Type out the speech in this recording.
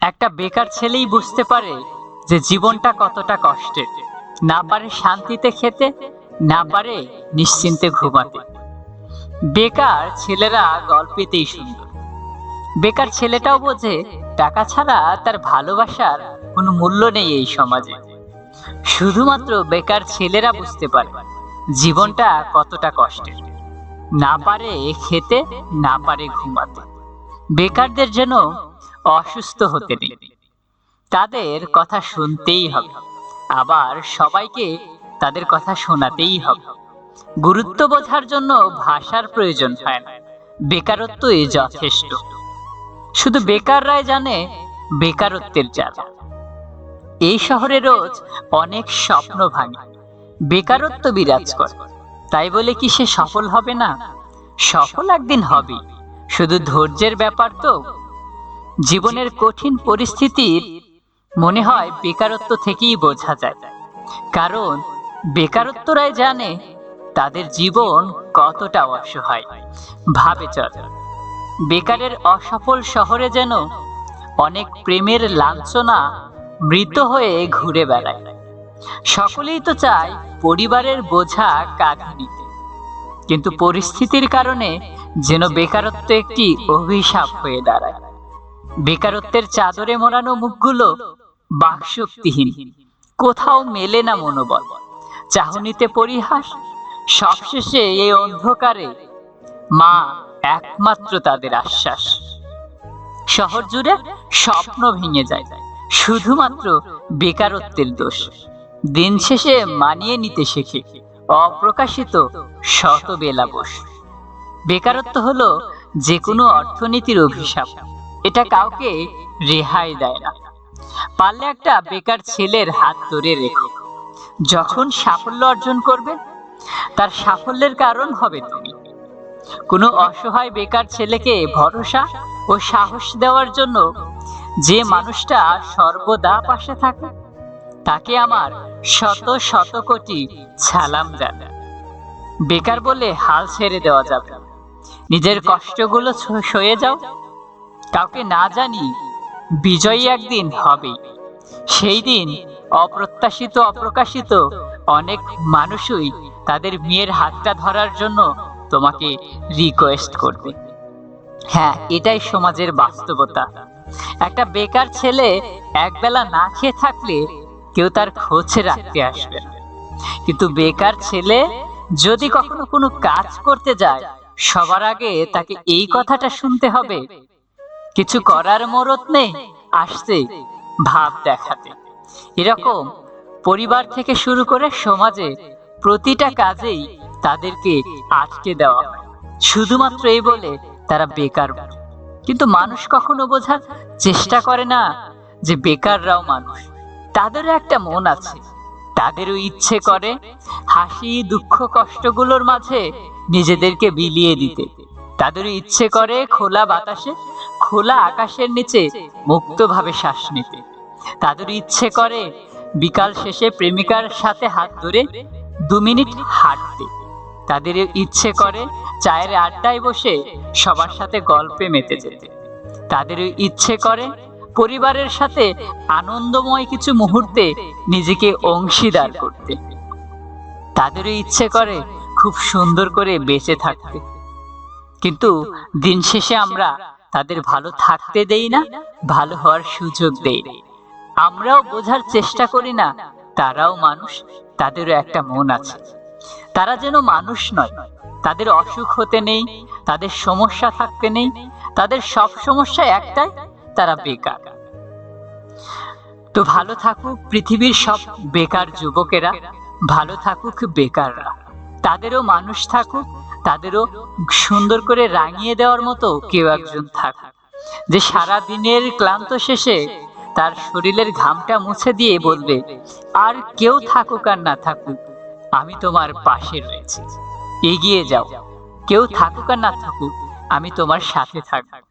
একটা বেকার ছেলেই বুঝতে পারে যে জীবনটা কতটা কষ্টের। না পারে শান্তিতে খেতে, না পারে নিশ্চিন্তে ঘুমাতে। বেকার ছেলেরা গল্পেতেই সুন্দর। বেকার ছেলেটাও বোঝে টাকা ছাড়া তার ভালোবাসার কোনো মূল্য নেই এই সমাজে। শুধুমাত্র বেকার ছেলেরা বুঝতে পারে জীবনটা কতটা কষ্টের। না পারে খেতে, না পারে ঘুমাতে। বেকারদের যেন অসুস্থ হতে নেই তাদের কথা শুনতেই হবে। আবার সবাইকে তাদের কথা শোনাতেই হবে। গুরুত্ব বোঝার জন্য ভাষার প্রয়োজন হয় না। বেকারত্বই যথেষ্ট। শুধু বেকাররাই জানে, বেকারত্বের জ্বালা এই শহরে রোজ অনেক স্বপ্ন ভাঙে। বেকারত্ব বিরাজ করে। তাই বলে কি সে সফল হবে না? সফল একদিন হবে শুধু ধৈর্যের ব্যাপার তো। জীবনের কঠিন পরিস্থিতির মনে হয় বেকারত্ব থেকেই বোঝা যায়। কারণ বেকারত্বরাই জানে তাদের জীবন কতটা অসহায়। ভাবে চল, বেকারের অসফল শহরে যেন অনেক প্রেমের লাঞ্ছনা মৃত হয়ে ঘুরে বেড়ায়। সকলেই তো চায় পরিবারের বোঝা কাঁধে নিতে। কিন্তু পরিস্থিতির কারণে যেন বেকারত্ব একটি অভিশাপ হয়ে দাঁড়ায়। বেকারত্বের চাদরে মোড়ানো মুখগুলো বাকশক্তিহীন। কোথাও মেলে না মনোবল। চাহনিতে পরিহাস। সবশেষে এই অন্ধকারে মা একমাত্র তাদের আশ্বাস। শহর জুড়ে স্বপ্ন ভেঙে যায়। শুধুমাত্র বেকারত্বের দোষ। দিন শেষে মানিয়ে নিতে শেখে অপ্রকাশিত শত বেলা বস। বেকারত্ব হলো যে কোনো অর্থনীতির অভিশাপ। এটা কাউকে রেহাই দেয় না। পারলে একটা বেকার ছেলের হাত ধরে রেখো। যখন সাফল্য অর্জন করবে, তার সাফল্যের কারণ হবে তুমি। কোনো অসহায় বেকার ছেলেকে ভরসা ও সাহস দেওয়ার জন্য যে মানুষটা সর্বদা পাশে থাকে, তাকে আমার শত শত কোটি সালাম জানা বেকার বলে হাল ছেড়ে দেওয়া যাবে নিজের কষ্টগুলো সয়ে যাও। কাউকে না জানি বিজয়ী একদিন হবেই সেই দিন অপ্রত্যাশিত, অপ্রকাশিত অনেক মানুষই তাদের মেয়ের হাতটা ধরার জন্য তোমাকে রিকোয়েস্ট করবে। হ্যাঁ এটাই সমাজের বাস্তবতা। একটা বেকার ছেলে একবেলা না খেয়ে থাকলে কেউ তার খোঁজে রাখতে আসবে কিন্তু বেকার ছেলে যদি কখনো কোনো কাজ করতে যায়, সবার আগে তাকে এই কথাটা শুনতে হবে কিছু করার মরত নেই, আসছে ভাব দেখাতে। এরকম পরিবার থেকে শুরু করে সমাজে প্রতিটা কাজেই তাদেরকে আটকে দেওয়া শুধুমাত্র এই বলে তারা বেকার কিন্তু মানুষ কখনো বোঝার চেষ্টা করে না যে বেকাররাও মানুষ। তাদেরও একটা মন আছে। তাদেরও ইচ্ছে করে হাসি, দুঃখ, কষ্টগুলোর মাঝে নিজেদেরকে বিলিয়ে দিতে। তাদেরও ইচ্ছে করে খোলা বাতাসে খোলা আকাশের নিচে মুক্তভাবে শ্বাস নিতে। তাদের ইচ্ছে করে বিকাল শেষে প্রেমিকার সাথে হাত ধরে দু মিনিট হাঁটতে। তাদের ইচ্ছে করে চায়ের আড্ডায় বসে সবার সাথে গল্পে মেতে যেতে। তাদের ইচ্ছে করে পরিবারের সাথে আনন্দময় কিছু মুহূর্তে নিজেকে অংশীদার করতে। তাদেরও ইচ্ছে করে খুব সুন্দর করে বেঁচে থাকতে। কিন্তু দিন শেষে আমরা তাদের ভালো থাকতে দেই না, ভালো হওয়ার সুযোগ দেই। আমরাও বোঝার চেষ্টা করি না, তারাও মানুষ, তাদেরও একটা মন আছে। তারা যেন মানুষ নয়, তাদের অসুখ হতে নেই, তাদের সমস্যা থাকতে নেই, তাদের সব সমস্যা একটাই, তারা বেকার। তো ভালো থাকুক পৃথিবীর সব বেকার যুবকেরা, ভালো থাকুক বেকাররা। তাদেরও মানুষ থাকুক তাদেরও সুন্দর করে রাঙিয়ে দেওয়ার মতো কেউ একজন থাকুক যে সারা দিনের ক্লান্ত শেষে তার শরীরের ঘামটা মুছে দিয়ে বলবে, আর কেউ থাকুক আর না থাকুক, আমি তোমার পাশে রয়েছি। এগিয়ে যাও। কেউ থাকুক আর না থাকুক, আমি তোমার সাথে থাকব।